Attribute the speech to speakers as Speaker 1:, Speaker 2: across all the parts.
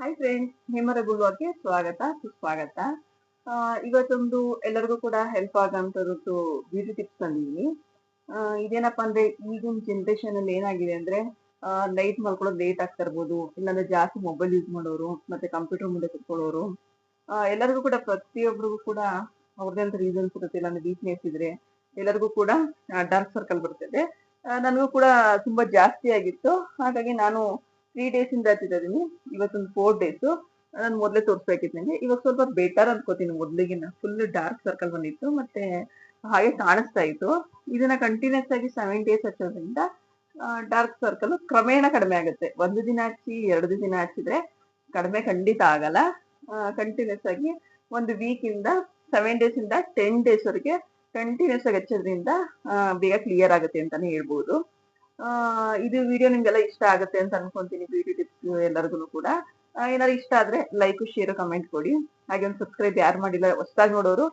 Speaker 1: Hi friends ಹೇಮರಗುಲ್ವಾಗೆ ಸ್ವಾಗತ, ಸುಸ್ವಾಗತ. ಇವತ್ತೊಂದು ಎಲ್ಲರಿಗೂ ಕೂಡ ಹೆಲ್ಪ್ ಆಗೋಂಥದ್ದು ಬ್ಯೂಟಿ ಟಿಪ್ಸ್ ತಂದಿದ್ದೀನಿ. ಇದೇನಪ್ಪ ಅಂದ್ರೆ ಈಗಿನ ಜನರೇಷನ್ ಅಲ್ಲಿ ಏನಾಗಿದೆ ಅಂದ್ರೆ ಲೈಟ್ ಮಾಡ್ಕೊಳ್ಳೋದು ಲೇಟ್ ಆಗ್ತಾ ಇರ್ಬೋದು, ಇಲ್ಲಾಂದ್ರೆ ಜಾಸ್ತಿ ಮೊಬೈಲ್ ಯೂಸ್ ಮಾಡೋರು, ಮತ್ತೆ ಕಂಪ್ಯೂಟರ್ ಮುಂದೆ ಕುತ್ಕೊಳ್ಳೋರು. ಎಲ್ಲರಿಗೂ ಕೂಡ ಪ್ರತಿಯೊಬ್ಬರಿಗೂ ಕೂಡ ಅವ್ರದೇ ಅಂತ ರೀಸನ್ಸ್ ಇರುತ್ತೆ, ಇಲ್ಲಾಂದ್ರೆ ವೀಕ್ನೆಸ್ ಇದ್ರೆ ಎಲ್ಲರಿಗೂ ಕೂಡ ಡಾರ್ಕ್ ಸರ್ಕಲ್ ಬರ್ತದೆ. ನನಗೂ ಕೂಡ ತುಂಬಾ ಜಾಸ್ತಿ ಆಗಿತ್ತು. ಹಾಗಾಗಿ ನಾನು ತ್ರೀ ಡೇಸ್ ಇಂದ ಹಚ್ಚಿದ್ದೀನಿ ಇವತ್ತೊಂದು ಫೋರ್ ಡೇಸ್ ನಾನು ಮೊದಲೇ ತೋರಿಸ್ಬೇಕಿತ್ತು ಇವಾಗ ಸ್ವಲ್ಪ ಬೆಟರ್ ಅನ್ಕೋತೀನಿ ಮೊದ್ಲಿಗಿನ ಫುಲ್ ಡಾರ್ಕ್ ಸರ್ಕಲ್ ಬಂದಿತ್ತು. ಮತ್ತೆ ಹಾಗೆ ಕಾಣಿಸ್ತಾ ಇತ್ತು. ಇದನ್ನ ಕಂಟಿನ್ಯೂಸ್ ಆಗಿ ಸೆವೆನ್ ಡೇಸ್ ಹಚ್ಚೋದ್ರಿಂದ ಡಾರ್ಕ್ ಸರ್ಕಲ್ ಕ್ರಮೇಣ ಕಡಿಮೆ ಆಗುತ್ತೆ. ಒಂದು ದಿನ ಹಚ್ಚಿ, ಎರಡು ದಿನ ಹಚ್ಚಿದ್ರೆ ಕಡಿಮೆ ಖಂಡಿತ ಆಗಲ್ಲ. ಕಂಟಿನ್ಯೂಸ್ ಆಗಿ ಒಂದು ವೀಕ್ ಇಂದ ಸೆವೆನ್ ಡೇಸ್ ಇಂದ ಟೆನ್ ಡೇಸ್ ವರೆಗೆ ಕಂಟಿನ್ಯೂಸ್ ಆಗಿ ಹಚ್ಚೋದ್ರಿಂದ ಬೇಗ ಕ್ಲಿಯರ್ ಆಗುತ್ತೆ ಅಂತಾನೆ ಹೇಳ್ಬೋದು. ಇದು ವಿಡಿಯೋ ನಿಮ್ಗೆಲ್ಲ ಇಷ್ಟ ಆಗುತ್ತೆ ಅಂತ ಅನ್ಕೊಂತೀನಿ ಬ್ಯೂಟಿ ಟಿಪ್ಸ್ ಎಲ್ಲರಿಗೂ ಕೂಡ. ಏನಾದ್ರು ಇಷ್ಟ ಆದ್ರೆ ಲೈಕ್ ಶೇರ್ ಕಮೆಂಟ್ ಕೊಡಿ. ಹಾಗೆ ಒಂದು ಸಬ್ಸ್ಕ್ರೈಬ್ ಯಾರು ಮಾಡಿಲ್ಲ, ಹೊಸದಾಗಿ ನೋಡೋರು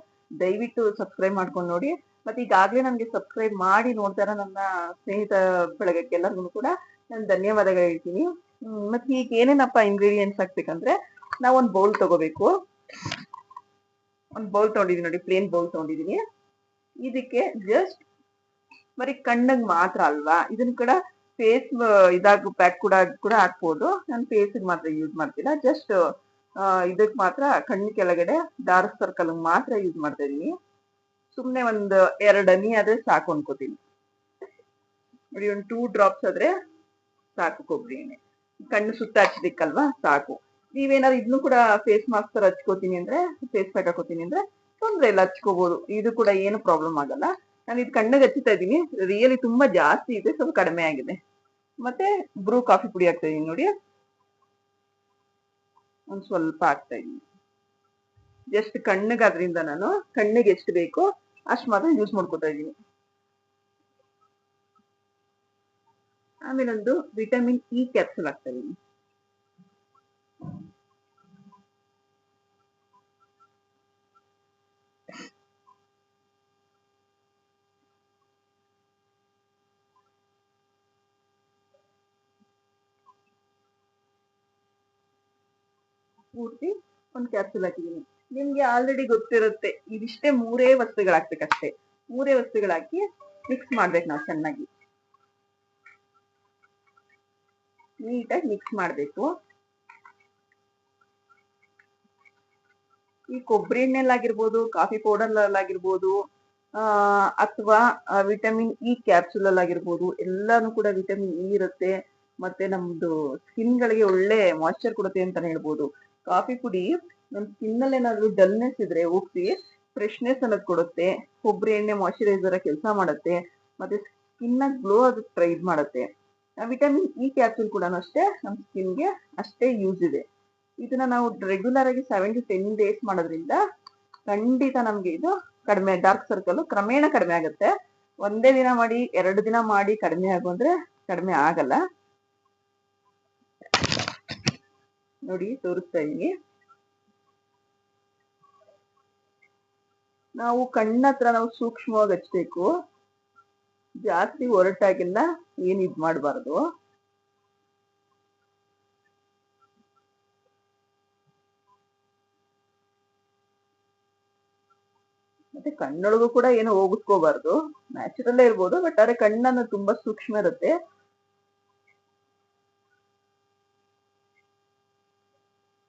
Speaker 1: ದಯವಿಟ್ಟು ಸಬ್ಸ್ಕ್ರೈಬ್ ಮಾಡ್ಕೊಂಡು ನೋಡಿ. ಮತ್ತೆ ಈಗಾಗಲೇ ನನಗೆ ಸಬ್ಸ್ಕ್ರೈಬ್ ಮಾಡಿ ನೋಡ್ತಾರ ನನ್ನ ಸ್ನೇಹಿತ ಬಳಗಕ್ಕೆ ಎಲ್ಲರಿಗೂ ಕೂಡ ನಾನು ಧನ್ಯವಾದಗಳು ಹೇಳ್ತೀನಿ. ಮತ್ತೆ ಈಗ ಏನೇನಪ್ಪ ಇಂಗ್ರೀಡಿಯೆಂಟ್ಸ್ ಹಾಕ್ಬೇಕಂದ್ರೆ ನಾವು ಒಂದು ಬೌಲ್ ತಗೋಬೇಕು. ಒಂದು ಬೌಲ್ ತಗೊಂಡಿದ್ದೀನಿ ನೋಡಿ ಪ್ಲೇನ್ ಬೌಲ್ ತಗೊಂಡಿದ್ದೀನಿ ಇದಕ್ಕೆ ಜಸ್ಟ್ ಬರೀ ಕಣ್ಣಿಗೆ ಮಾತ್ರ ಅಲ್ವಾ? ಇದನ್ನ ಕೂಡ ಫೇಸ್ ಇದಾಗ ಪ್ಯಾಕ್ ಕೂಡ ಕೂಡ ಹಾಕ್ಬೋದು. ನಾನು ಫೇಸ್ಗೆ ಮಾತ್ರ ಯೂಸ್ ಮಾಡ್ತಿಲ್ಲ ಜಸ್ಟ್ ಇದಕ್ ಮಾತ್ರ ಕಣ್ಣು ಕೆಳಗಡೆ ಡಾರ್ಕ್ ಸರ್ಕಲ್ ಮಾತ್ರ ಯೂಸ್ ಮಾಡ್ತಾ ಇದೀನಿ ಸುಮ್ನೆ ಒಂದು ಎರಡು ಹನಿ ಆದ್ರೆ ಸಾಕು ಅನ್ಕೋತೀನಿ. ನೋಡಿ, ಒಂದು ಟೂ ಡ್ರಾಪ್ಸ್ ಆದ್ರೆ ಸಾಕು ಕೊಬ್ಬರಿ ಕಣ್ಣು ಸುತ್ತ ಹಚ್ಚದಿಕ್ಕಲ್ವಾ ಸಾಕು. ನೀವೇನಾದ್ರು ಇದನ್ನು ಕೂಡ ಫೇಸ್ ಮಾಸ್ಕ್ ತರ ಹಚ್ಕೋತೀನಿ ಅಂದ್ರೆ ಫೇಸ್ ಪ್ಯಾಕ್ ಹಾಕೋತೀನಿ ಅಂದ್ರೆ ತೊಂದ್ರೆ ಇಲ್ಲ ಹಚ್ಕೋಬಹುದು ಇದು ಕೂಡ ಏನು ಪ್ರಾಬ್ಲಮ್ ಆಗಲ್ಲ. ನಾನು ಇದು ಕಣ್ಣಿಗೆ ಹಚ್ಚುತ್ತಾ ಇದ್ದೀನಿ. ರಿಯಲಿ ತುಂಬಾ ಜಾಸ್ತಿ ಇದೆ, ಸ್ವಲ್ಪ ಕಡಿಮೆ ಆಗಿದೆ. ಮತ್ತೆ ಬ್ರೂ ಕಾಫಿ ಪುಡಿ ಹಾಕ್ತಾ ಇದ್ದೀನಿ ನೋಡಿ. ಒಂದ್ ಸ್ವಲ್ಪ ಹಾಕ್ತಾ ಇದ್ದೀನಿ. ಜಸ್ಟ್ ಕಣ್ಣಗಾದ್ರಿಂದ ನಾನು ಕಣ್ಣಿಗೆ ಎಷ್ಟು ಬೇಕೋ ಅಷ್ಟು ಮಾತ್ರ ಯೂಸ್ ಮಾಡ್ಕೊತಾ ಇದ್ದೀನಿ. ಆಮೇಲೆ ಒಂದು ವಿಟಮಿನ್ ಇ ಕ್ಯಾಪ್ಸುಲ್ ಹಾಕ್ತಾ ಇದೀನಿ ಪೂರ್ತಿ ಒಂದು ಕ್ಯಾಪ್ಸುಲ್ ಹಾಕಿದ್ದೀನಿ. ನಿಮ್ಗೆ ಆಲ್ರೆಡಿ ಗೊತ್ತಿರುತ್ತೆ, ಇದಿಷ್ಟೇ ಮೂರೇ ವಸ್ತುಗಳು ಹಾಕ್ಬೇಕಷ್ಟೇ ಮೂರೇ ವಸ್ತುಗಳಾಕಿ ಮಿಕ್ಸ್ ಮಾಡ್ಬೇಕು ನಾವು ಚೆನ್ನಾಗಿ. ನೀಟಾಗಿ ಮಿಕ್ಸ್ ಮಾಡಬೇಕು. ಈ ಕೊಬ್ಬರಿ ಎಣ್ಣೆಲ್ಲಾಗಿರ್ಬೋದು ಕಾಫಿ ಪೌಡರ್ ಆ, ಅಥವಾ ವಿಟಮಿನ್ ಇ ಕ್ಯಾಪ್ಸೂಲ್ ಆಗಿರ್ಬೋದು ಎಲ್ಲಾನು ಕೂಡ ವಿಟಮಿನ್ ಇ ಇರುತ್ತೆ. ಮತ್ತೆ ನಮ್ದು ಸ್ಕಿನ್ ಗಳಿಗೆ ಒಳ್ಳೆ ಮಾಯಿಶ್ಚರ್ ಕೊಡುತ್ತೆ ಅಂತಾನೆ ಹೇಳ್ಬೋದು. ಕಾಫಿ ಪುಡಿ ನಮ್ಮ ಸ್ಕಿನ್ನಲ್ಲಿ ಏನಾದ್ರು ಡಲ್ನೆಸ್ ಇದ್ರೆ ಹೋಗ್ಸಿ ಫ್ರೆಶ್ನೆಸ್ ಅನ್ನೋದು ಕೊಡುತ್ತೆ ಕೊಬ್ಬರಿ ಎಣ್ಣೆ ಮಾಯ್ಶ್ಚರೈಸರ್ ಕೆಲಸ ಮಾಡುತ್ತೆ, ಮತ್ತೆ ಸ್ಕಿನ್ನ ಗ್ಲೋ ಅದಕ್ಕೆ ಟ್ರೈ ಮಾಡುತ್ತೆ. ವಿಟಮಿನ್ ಇ ಕ್ಯಾಪ್ಸೂಲ್ ಕೂಡ ಅಷ್ಟೇ ನಮ್ಮ ಸ್ಕಿನ್ಗೆ ಅಷ್ಟೇ ಯೂಸ್ ಇದೆ. ಇದನ್ನ ನಾವು ರೆಗ್ಯುಲರ್ ಆಗಿ ಸೆವೆನ್ ಟು ಟೆನ್ ಡೇಸ್ ಮಾಡೋದ್ರಿಂದ ಖಂಡಿತ ನಮ್ಗೆ ಇದು ಕಡಿಮೆ ಡಾರ್ಕ್ ಸರ್ಕಲ್ ಕ್ರಮೇಣ ಕಡಿಮೆ ಆಗುತ್ತೆ. ಒಂದೇ ದಿನ ಮಾಡಿ, ಎರಡು ದಿನ ಮಾಡಿ ಕಡಿಮೆ ಆಗು ಅಂದ್ರೆ ಕಡಿಮೆ ಆಗಲ್ಲ. ನೋಡಿ, ತೋರಿಸ್ತಾ ಇದೀನಿ ನಾವು ಕಣ್ಣತ್ರ ನಾವು ಸೂಕ್ಷ್ಮವಾಗಿ ಹಚ್ಬೇಕು. ಜಾಸ್ತಿ ಒರಟಾಗಿಲ್ಲ, ಏನ್ ಇದ್ ಮಾಡಬಾರ್ದು. ಮತ್ತೆ ಕಣ್ಣೊಳಗೂ ಕೂಡ ಏನು ಹೋಗಿಸ್ಕೋಬಾರ್ದು ನ್ಯಾಚುರಲ್ಲೇ ಇರ್ಬೋದು ಬಟ್ ಆದ್ರೆ ಕಣ್ಣನ್ನು ತುಂಬಾ ಸೂಕ್ಷ್ಮ ಇರುತ್ತೆ.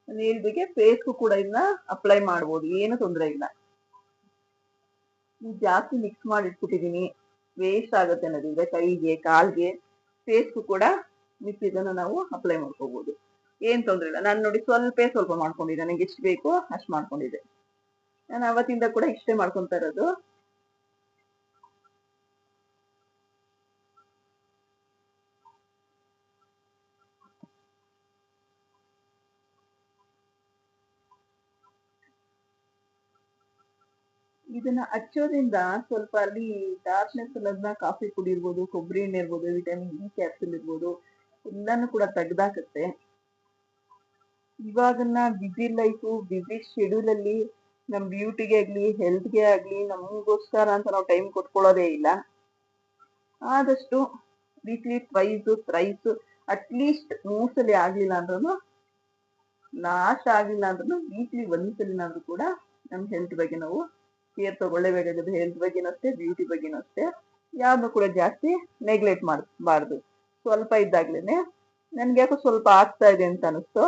Speaker 1: ನೀಲ್ಬಿಗೆ ಫೇಸ್ಗೂ ಕೂಡ ಇದನ್ನ ಅಪ್ಲೈ ಮಾಡ್ಬೋದು, ಏನು ತೊಂದರೆ ಇಲ್ಲ. ಜಾಸ್ತಿ ಮಿಕ್ಸ್ ಮಾಡಿ ಇಟ್ಬಿಟ್ಟಿದೀನಿ ವೇಸ್ಟ್ ಆಗುತ್ತೆ ಅನ್ನೋದಿದ್ರೆ ಕೈಗೆ, ಕಾಲ್ಗೆ. ಫೇಸ್ಗೂ ಕೂಡ ಮಿಕ್ಸ್ ಇದನ್ನ ನಾವು ಅಪ್ಲೈ ಮಾಡ್ಕೋಬಹುದು ಏನ್ ತೊಂದ್ರೆ ಇಲ್ಲ. ನಾನು ನೋಡಿ ಸ್ವಲ್ಪ ಸ್ವಲ್ಪ ಮಾಡ್ಕೊಂಡಿದ್ದೆ ನನಗೆ ಎಷ್ಟು ಬೇಕೋ ಅಷ್ಟು ಮಾಡ್ಕೊಂಡಿದ್ದೆ. ನಾನು ಅವತ್ತಿಂದ ಕೂಡ ಇಷ್ಟೇ ಮಾಡ್ಕೊಂತ ಇರೋದು. ಇದನ್ನ ಹಚ್ಚೋದ್ರಿಂದ ಸ್ವಲ್ಪ ಅಲ್ಲಿ ಡಾರ್ಕ್ನೆಸ್ ಅನ್ನೋದನ್ನ ಕಾಫಿ ಪುಡಿ ಇರ್ಬೋದು, ಕೊಬ್ಬರಿ ಎಣ್ಣೆ ಇರ್ಬೋದು ವಿಟಮಿನ್ ಇ ಕ್ಯಾಪ್ಸುಲ್ ಇರ್ಬೋದು, ಎಲ್ಲಾನು ಕೂಡ ತೆಗ್ದಾಕತ್ತೆ. ಇವಾಗನ್ನ ಬಿಸಿ ಲೈಫು ಬಿಸಿ ಶೆಡ್ಯೂಲ್ ಅಲ್ಲಿ ನಮ್ ಬ್ಯೂಟಿಗೆ ಆಗ್ಲಿ ಹೆಲ್ತ್ಗೆ ಆಗ್ಲಿ ನಮಗೋಸ್ಕರ ಅಂತ ನಾವು ಟೈಮ್ ಕೊಟ್ಕೊಳ್ಳೋದೇ ಇಲ್ಲ. ಆದಷ್ಟು ವೀಕ್ಲಿ ಟ್ವೈಸ್ ಥ್ರೈಸ್ ಅಟ್ಲೀಸ್ಟ್ ಮೂರ್ ಸಲ ಆಗ್ಲಿಲ್ಲ ಅಂದ್ರೂ ಲಾಸ್ಟ್ ಆಗಿಲ್ಲ ಅಂದ್ರೂ ವೀಕ್ಲಿ ಒಂದ್ಸಲಿನಾದ್ರೂ ಕೂಡ ನಮ್ ಹೆಲ್ತ್ ಬಗ್ಗೆ ನಾವು ಕೇರ್ ತಗೊಳ್ಳೇಬೇಕಾಗುತ್ತೆ ಹೆಲ್ತ್ ಬಗ್ಗೆನೂ ಅಷ್ಟೇ ಬ್ಯೂಟಿ ಬಗ್ಗೆನೂ ಅಷ್ಟೇ ಯಾವ್ದು ಕೂಡ ಜಾಸ್ತಿ ನೆಗ್ಲೆಕ್ಟ್ ಮಾಡಬಾರ್ದು. ಸ್ವಲ್ಪ ಇದ್ದಾಗ್ಲೇನೆ ನನ್ಗೆ ಯಾಕೋ ಸ್ವಲ್ಪ ಆಗ್ತಾ ಇದೆ ಅಂತ ಅನಿಸ್ತು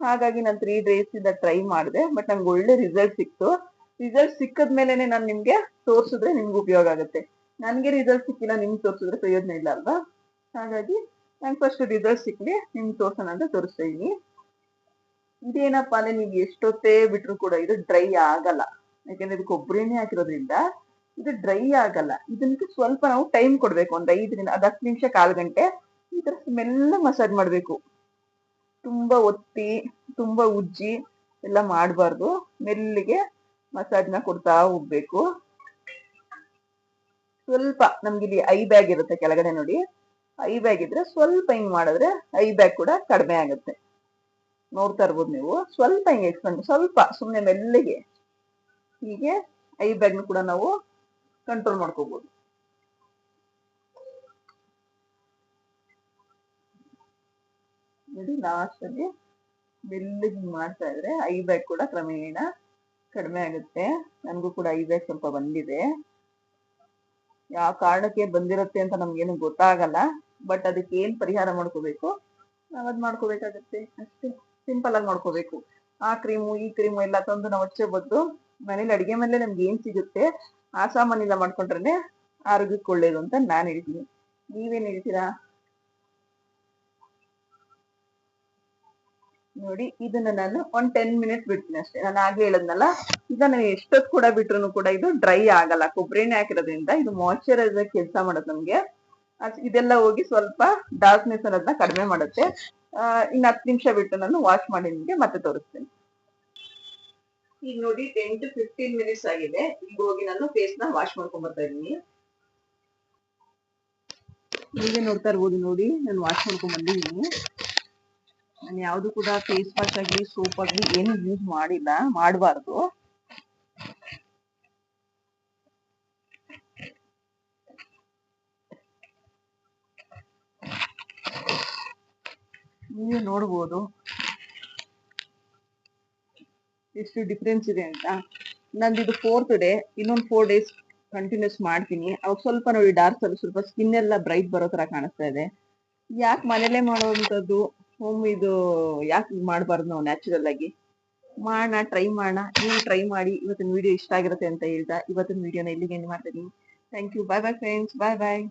Speaker 1: ಹಾಗಾಗಿ ನಾನು ತ್ರೀ ಡೇಸ್ ಇಂದ ಟ್ರೈ ಮಾಡಿದೆ ಬಟ್ ನಂಗೆ ಒಳ್ಳೆ ರಿಸಲ್ಟ್ ಸಿಕ್ತು. ರಿಸಲ್ಟ್ ಸಿಕ್ಕದ್ಮೇಲೆನೆ ನಾನು ನಿಮ್ಗೆ ತೋರಿಸಿದ್ರೆ ನಿಮ್ಗೆ ಉಪಯೋಗ ಆಗುತ್ತೆ. ನನಗೆ ರಿಸಲ್ಟ್ ಸಿಕ್ಕಿಲ್ಲ, ನಿಮ್ಗೆ ತೋರಿಸಿದ್ರೆ ಪ್ರಯೋಜನ ಇಲ್ಲ ಅಲ್ವಾ? ಹಾಗಾಗಿ ನಂಗೆ ಫಸ್ಟ್ ರಿಸಲ್ಟ್ ಸಿಕ್ಲಿ, ನಿಮ್ಗೆ ತೋರ್ಸೋಣ ಅಂತ ತೋರಿಸ್ತಾ ಇದೀನಿ. ಇದೇನಪ್ಪ ಅಂದ್ರೆ ನೀವು ಎಷ್ಟೊತ್ತೇ ಬಿಟ್ರು ಕೂಡ ಇದು ಡ್ರೈ ಆಗಲ್ಲ. ಯಾಕಂದ್ರೆ ಇದು ಕೊಬ್ಬರಿನೇ ಹಾಕಿರೋದ್ರಿಂದ ಇದು ಡ್ರೈ ಆಗಲ್ಲ. ಇದಕ್ಕೆ ಸ್ವಲ್ಪ ನಾವು ಟೈಮ್ ಕೊಡ್ಬೇಕು. ಒಂದು ಐದರಿಂದ ಅದು ಹತ್ತು ನಿಮಿಷ, ಕಾಲು ಗಂಟೆ ಈ ತರ ಮೆಲ್ಲ ಮಸಾಜ್ ಮಾಡ್ಬೇಕು. ತುಂಬಾ ಒತ್ತಿ, ತುಂಬಾ ಉಜ್ಜಿ ಎಲ್ಲ ಮಾಡಬಾರ್ದು. ಮೆಲ್ಲಿಗೆ ಮಸಾಜ್ನ ಕೊಡ್ತಾ ಹೋಗ್ಬೇಕು. ಸ್ವಲ್ಪ ನಮ್ಗೆ ಇಲ್ಲಿ ಐ ಬ್ಯಾಗ್ ಇರುತ್ತೆ ಕೆಳಗಡೆ ನೋಡಿ. ಐ ಬ್ಯಾಗ್ ಇದ್ರೆ ಸ್ವಲ್ಪ ಹಿಂಗ್ ಮಾಡಿದ್ರೆ ಐ ಬ್ಯಾಗ್ ಕೂಡ ಕಡಿಮೆ ಆಗುತ್ತೆ. ನೋಡ್ತಾ ಇರ್ಬೋದು ನೀವು. ಸ್ವಲ್ಪ ಹಿಂಗೆ ಎಕ್ಸ್ಪೆಂಡ್ ಸ್ವಲ್ಪ ಸುಮ್ಮನೆ ಮೆಲ್ಲಿಗೆ ಹೀಗೆ ಐ ಬ್ಯಾಗ್ನ ಕೂಡ ನಾವು ಕಂಟ್ರೋಲ್ ಮಾಡ್ಕೋಬಹುದು ನೋಡಿ ಲಾಸ್ಟ್ ಅಲ್ಲಿ ಬೆಲ್ಲ ಹಿಂಗ್ ಮಾಡ್ತಾ ಇದ್ರೆ ಐ ಬ್ಯಾಗ್ ಕೂಡ ಕ್ರಮೇಣ ಕಡಿಮೆ ಆಗುತ್ತೆ. ನನಗೂ ಕೂಡ ಐ ಬ್ಯಾಗ್ ಸ್ವಲ್ಪ ಬಂದಿದೆ. ಯಾವ ಕಾರಣಕ್ಕೆ ಬಂದಿರುತ್ತೆ ಅಂತ ನಮ್ಗೇನು ಗೊತ್ತಾಗಲ್ಲ ಬಟ್ ಅದಕ್ಕೆ ಏನ್ ಪರಿಹಾರ ಮಾಡ್ಕೋಬೇಕು? ನಾವದ್ ಮಾಡ್ಕೋಬೇಕಾಗತ್ತೆ, ಅಷ್ಟೇ. ಸಿಂಪಲ್ ಆಗಿ ಮಾಡ್ಕೋಬೇಕು. ಆ ಕ್ರೀಮು ಈ ಕ್ರೀಮು ಎಲ್ಲ ತಂದು ನಾವು ಹಚ್ಚೋ ಬದ್ದು ಮನೇಲಿ ಅಡಿಗೆ ಮೇಲೆ ನಮ್ಗೆ ಏನ್ ಸಿಗುತ್ತೆ, ಆ ಸಾಮಾನಿಂದ ಮಾಡ್ಕೊಂಡ್ರೆ ಆರೋಗ್ಯಕ್ಕೆ ಒಳ್ಳೇದು ಅಂತ ನಾನ್ ಹೇಳ್ತೀನಿ. ನೀವೇನ್ ಹೇಳ್ತೀರಾ? ನೋಡಿ, ಇದನ್ನ ನಾನು ಒಂದ್ ಟೆನ್ ಮಿನಿಟ್ಸ್ ಬಿಡ್ತೀನಿ ಅಷ್ಟೇ. ನಾನು ಆಗ್ಲೇ ಹೇಳದ್ನಲ್ಲ, ಇದನ್ನ ಎಷ್ಟೊತ್ತು ಕೂಡ ಬಿಟ್ರು ಕೂಡ ಇದು ಡ್ರೈ ಆಗಲ್ಲ. ಕೊಬ್ಬರಿ ಹಾಕಿರೋದ್ರಿಂದ ಇದು ಮಾಯಶ್ಚರೈಸರ್ ಕೆಲಸ ಮಾಡೋದು ನಮ್ಗೆ. ಇದೆಲ್ಲ ಹೋಗಿ ಸ್ವಲ್ಪ ಡಾರ್ಕ್ನೆಸ್ ಅನ್ನೋದನ್ನ ಕಡಿಮೆ ಮಾಡುತ್ತೆ. ಇನ್ನು ಹತ್ತು ನಿಮಿಷ ಬಿಟ್ಟು ನಾನು ವಾಶ್ ಮಾಡಿ ನಿಮ್ಗೆ ಮತ್ತೆ ತೋರಿಸ್ತೀನಿ. ಈಗ ನೋಡಿ ಟೆನ್ ಟು ಫಿಫ್ಟೀನ್ ಮಿನಿಟ್ಸ್ ಆಗಿದೆ. ಈಗ ಹೋಗಿ ನಾನು ಫೇಸ್ನ ವಾಶ್ ಮಾಡ್ಕೊಂಡ್ ಬರ್ತಾ ಇದೀನಿ ನೀವೇ ನೋಡ್ತಾ ಇರ್ಬೋದು ನೋಡಿ, ನಾನು ವಾಶ್ ಮಾಡ್ಕೊಂಡ್ ಬಂದಿದ್ದೀನಿ. ನಾನು ಯಾವ್ದು ಕೂಡ ಫೇಸ್ ವಾಶ್ ಆಗ್ಲಿ ಸೋಪ್ ಆಗ್ಲಿ ಏನು ಯೂಸ್ ಮಾಡಿಲ್ಲ, ಮಾಡಬಾರ್ದು. ನೀವು ನೋಡ್ಬೋದು. ಎಷ್ಟು ಡಿಫ್ರೆನ್ಸ್ ಇದೆ ಅಂತ. ನಂದು ಇದು ಫೋರ್ತ್ ಡೇ ಇನ್ನೊಂದು ಫೋರ್ ಡೇಸ್ ಕಂಟಿನ್ಯೂಸ್ ಮಾಡ್ತೀನಿ. ಅವಾಗ ಸ್ವಲ್ಪ ನೋಡಿ ಡಾರ್ಕ್ ಅಲ್ಲಿ ಸ್ವಲ್ಪ ಸ್ಕಿನ್ ಎಲ್ಲ ಬ್ರೈಟ್ ಬರೋ ತರ ಕಾಣಿಸ್ತಾ ಇದೆ. ಯಾಕೆ ಮನೇಲೆ ಮಾಡುವಂಥದ್ದು? ಹೋಮ್ ಇದು ಯಾಕೆ ಮಾಡಬಾರ್ದು ನಾವು ನ್ಯಾಚುರಲ್ ಆಗಿ? ಮಾಡೋಣ ಟ್ರೈ ಮಾಡೋಣ ನೀವು ಟ್ರೈ ಮಾಡಿ, ಇವತ್ತಿನ ವಿಡಿಯೋ ಇಷ್ಟ ಆಗಿರುತ್ತೆ ಅಂತ ಹೇಳ್ತಾ, ಇವತ್ತಿನ ವಿಡಿಯೋನ ಇಲ್ಲಿಗೆ ಎಂಡ್ ಮಾಡ್ತೀನಿ. Thank you bye bye friends bye bye